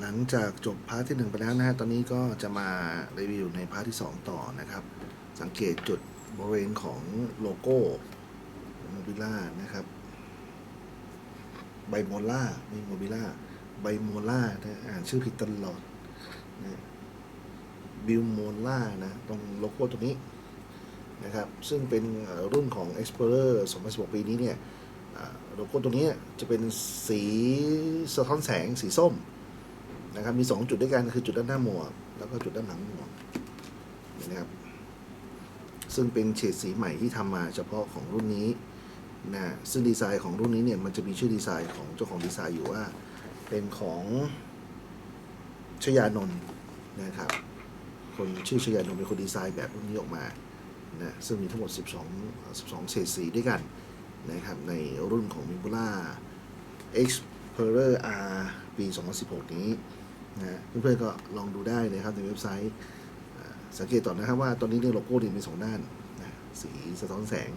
หลังจากจบพาร์ทที่หนึ่งไปแล้วนะฮะ ตอนนี้ก็จะมารีวิวในพาร์ทที่สองต่อนะครับ สังเกตจุดบริเวณของโลโก้โมบิล่านะครับ ไบโมล่าไม่โมบิล่า ไบโมล่านะอ่านชื่อผิดตลอดนะบิลโมล่านะ ตรงโลโก้ตรงนี้นะครับ ซึ่งเป็นเอ่อรุ่นของ Explorer 2016 ปีนี้เนี่ยโลโก้ตรงนี้จะเป็นสีสะท้อนแสงสีส้ม นะครับ มี 2 จุดด้วยกันคือจุดด้านหน้าหมวก แล้วก็จุดด้านหลังหมวกนะครับ ซึ่งเป็นเฉดสีใหม่ที่ทำมาเฉพาะของรุ่นนี้นะซึ่งดีไซน์ของรุ่นนี้เนี่ยมันจะมีชื่อดีไซน์ของเจ้าของดีไซน์อยู่ว่า เป็นของชยานนท์นะครับ คนชื่อชยานนท์เป็นคนดีไซน์แบบรุ่นนี้ออกมานะซึ่งมีทั้งหมด 12 12 เฉดสีด้วยกันนะครับในรุ่นของ m i b u l a Explorer R ปี 2016 นี้ นะเพื่อนๆก็ลองดูได้นะครับในเว็บไซต์ สังเกตต่อนะครับว่าตอนนี้เนี่ยโลโก้เนี่ยมีสองด้านนะสีสะท้อนแสง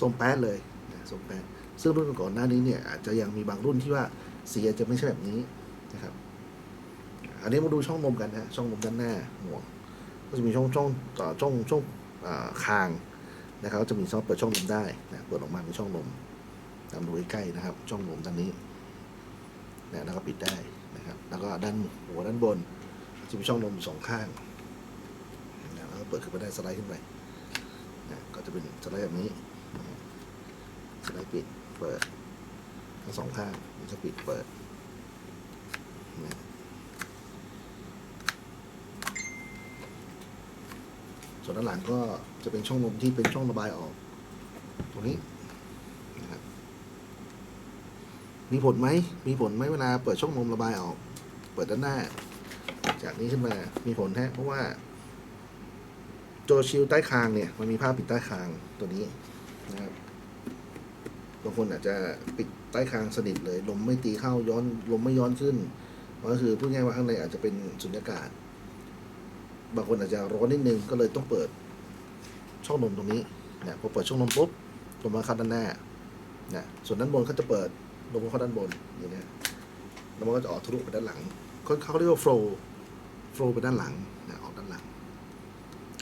ส้มแป๊ดเลยนะส้มแป๊ดซึ่งรุ่นก่อนหน้านี้เนี่ยอาจจะยังมีบางรุ่นที่ว่าสีอาจจะไม่ใช่แบบนี้นะครับ อันนี้มาดูช่องนมกันนะช่องนมด้านหน้าหมวกก็จะมีช่องช่องต่อช่องช่องคางนะครับก็จะมีช่องเปิดช่องนมได้นะเปิดออกมาเป็นช่องนมตามดูใกล้ๆนะครับ ช่องนมด้านนี้นะแล้วก็ปิดได้ นะครับ แล้วก็ด้านหัวด้านบนจะมีช่องลมสองข้างนะแล้วก็เปิดขึ้นไปได้สไลด์ขึ้นไปนะก็จะเป็นสไลด์แบบนี้ สไลด์ปิดเปิดทั้งสองข้างมันจะปิดเปิดนะส่วนด้านหลังก็จะเป็นช่องลมที่เป็นช่องระบายออก ตรงนี้นะครับ มีผลไหม มีผลไหมเวลาเปิดช่องนมระบายออก เปิดด้านหน้า จากนี้ขึ้นมา มีผลฮะเพราะว่าตัวชิลใต้คางเนี่ย มันมีผ้าปิดใต้คางตัวนี้นะครับ บางคนอาจจะปิดใต้คางสนิทเลย ลมไม่ตีเข้าย้อน ลมไม่ย้อนขึ้น ก็คือพูดง่ายว่าข้างในอาจจะเป็นสุญญากาศ บางคนอาจจะร้อนนิดนึง ก็เลยต้องเปิดช่องนมตรงนี้นี่ยพอเปิดช่องนมปุ๊บลมมาเข้าด้านหน้านะส่วนด้านบนเขาจะเปิด ลงมาเข้าด้านบนอย่างเงี้ยแล้วมันก็จะออกทะลุไปด้านหลังเขาเขาเรียกว่า flow flow ไปด้านหลังนะออกด้านหลัง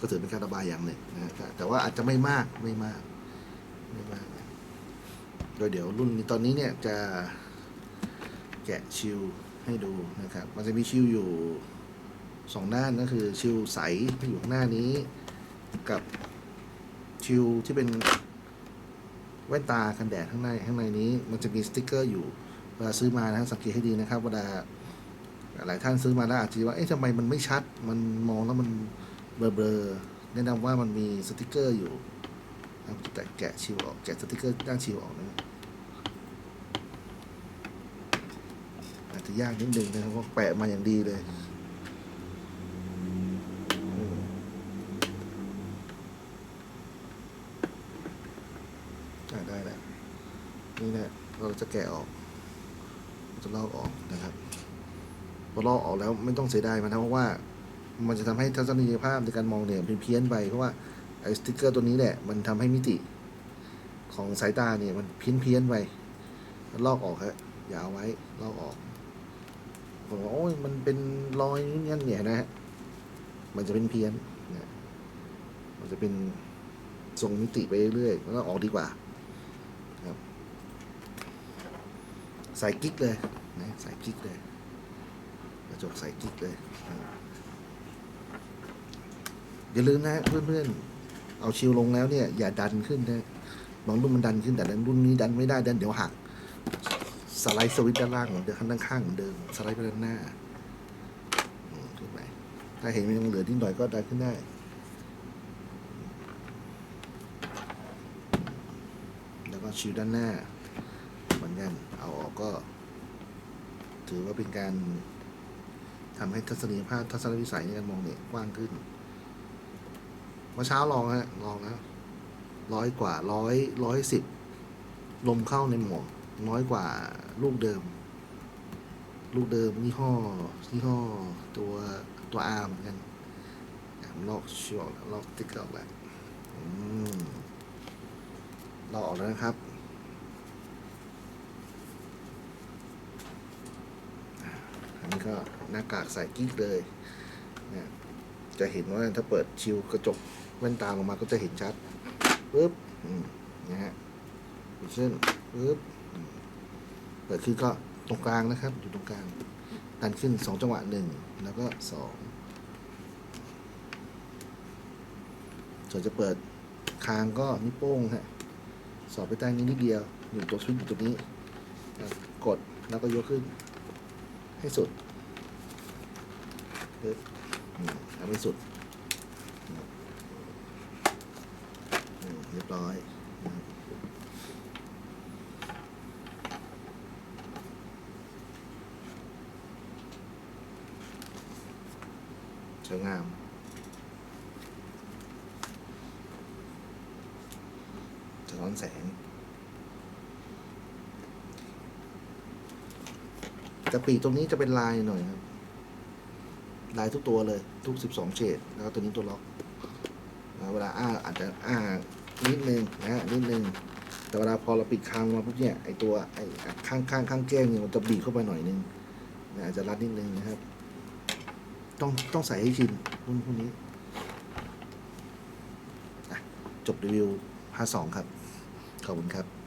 ก็ถือเป็นการระบายอย่างหนึ่งนะแต่แต่ว่าอาจจะไม่มากไม่มากไม่มากนะโดยเดี๋ยวรุ่นนี้ตอนนี้เนี่ยจะแกะชิลให้ดูนะครับ มันจะมีชิลอยู่สองด้านก็คือชิลใสที่อยู่ข้างหน้านี้ กับชิลที่เป็น แว่นตากันแดดข้างในข้างในนี้ มันจะมีสติกเกอร์อยู่เวลาซื้อมานะสังเกตให้ดีนะครับเวลาหลายท่านซื้อมาแล้วอาจจะว่าเอ๊ะทำไมมันไม่ชัด มันมองแล้วมันเบลอๆแนะนำว่ามันมีสติกเกอร์อยู่แต่แกะชิวออกแกะสติกเกอร์ด้านชิวออกนะอาจจะยากนิดนึงนะครับเพราะแปะมาอย่างดีเลยอืม อ่าได้แล้วนี่แหละ เราจะแกะออก จะลอกออกนะครับพอลอกออกแล้วไม่ต้องเสียดายมันนะเพราะว่ามันจะทำให้ทัศนียภาพในการมองเนี่ยเป็นเพี้ยนไปเพราะว่าไอ้สติ๊กเกอร์ตัวนี้แหละมันทำให้มิติของสายตาเนี่ยมันเพี้ยนเพี้ยนไปลอกออกฮะอย่าเอาไว้ลอกออกผมว่าโอ้ยมันเป็นรอยนี่เนี่ยนะฮะมันจะเป็นเพี้ยนเนี่ยมันจะเป็นทรงมิติไปเรื่อยๆแล้วก็ออกดีกว่า ใส่กิ๊กเลยนะใส่กิ๊กเลยกระจกใส่กิ๊กเลยอย่าลืมนะเพื่อนๆเอาชิลลงแล้วเนี่ยอย่าดันขึ้นนะบางรุ่นมันดันขึ้นแต่รุ่นนี้ดันไม่ได้ดันเดี๋ยวหักสไลด์สวิตด้านล่างเหมือนเดิมข้างด้านข้างเหมือนเดิมสไลด์ไปด้านหน้าขึ้นไปถ้าเห็นมันยังเหลือนิดหน่อยก็ดันขึ้นได้แล้วก็ชิลด้านหน้า อนกัน เอาออกก็ ถือว่าเป็นการทำให้ทัศนียภาพทัศนวิสัยในการมองเนี่ยกว้างขึ้นเมื่อเช้าลองฮะลองนะร้อยกว่าร้อยร้อยสิบลมเข้าในหมวกน้อยกว่าลูกเดิม ลูกเดิมยี่ห้อยี่ห้อตัวตัวอาร์เหมือนกันลอกชิวออกแล้วลอกติ๊กออกแล้วอืมลอกออกแล้วนะครับ อันนี้ ก็หน้ากากใส่กิ๊กเลยนะจะเห็นว่าถ้าเปิดชิวกระจกแว่นตาลงมาก็จะเห็นชัดปึ๊บนะฮะเส้นปึ๊บเปิดขึ้นก็ตรงกลางนะครับ อยู่ตรงกลางดันขึ้นสองจังหวะหนึ่งแล้วก็สองส่วนจะเปิดคางก็นิ้วโป้งฮะสอบไปใต้นี้นิดเดียว อยู่ตัวสวิตช์อยู่ตรงนี้ กดแล้วก็ยกขึ้นให้สุด ปึ๊บอืมทำให้สุดเรียบร้อยสวยงามสะท้อนแสงแต่ปีกตรงนี้จะเป็นลายหน่อยครับ ลายทุกตัวเลยทุก 12 เฉดแล้วตัวนี้ตัวล็อกเวลาอ้าอาจจะอ้านิดนึงนะฮะนิดนึงแต่เวลาพอเราปิดคางมาปุ๊บเนี่ยไอตัวไอข้างข้างข้างแก้มเนี่ยมันจะบีบเข้าไปหน่อยนึงนะอาจจะรัดนิดนึงนะครับ ต้องต้องใส่ให้ชินรุ่นพวกนี้จบรีวิว 52 ครับ ขอบคุณครับ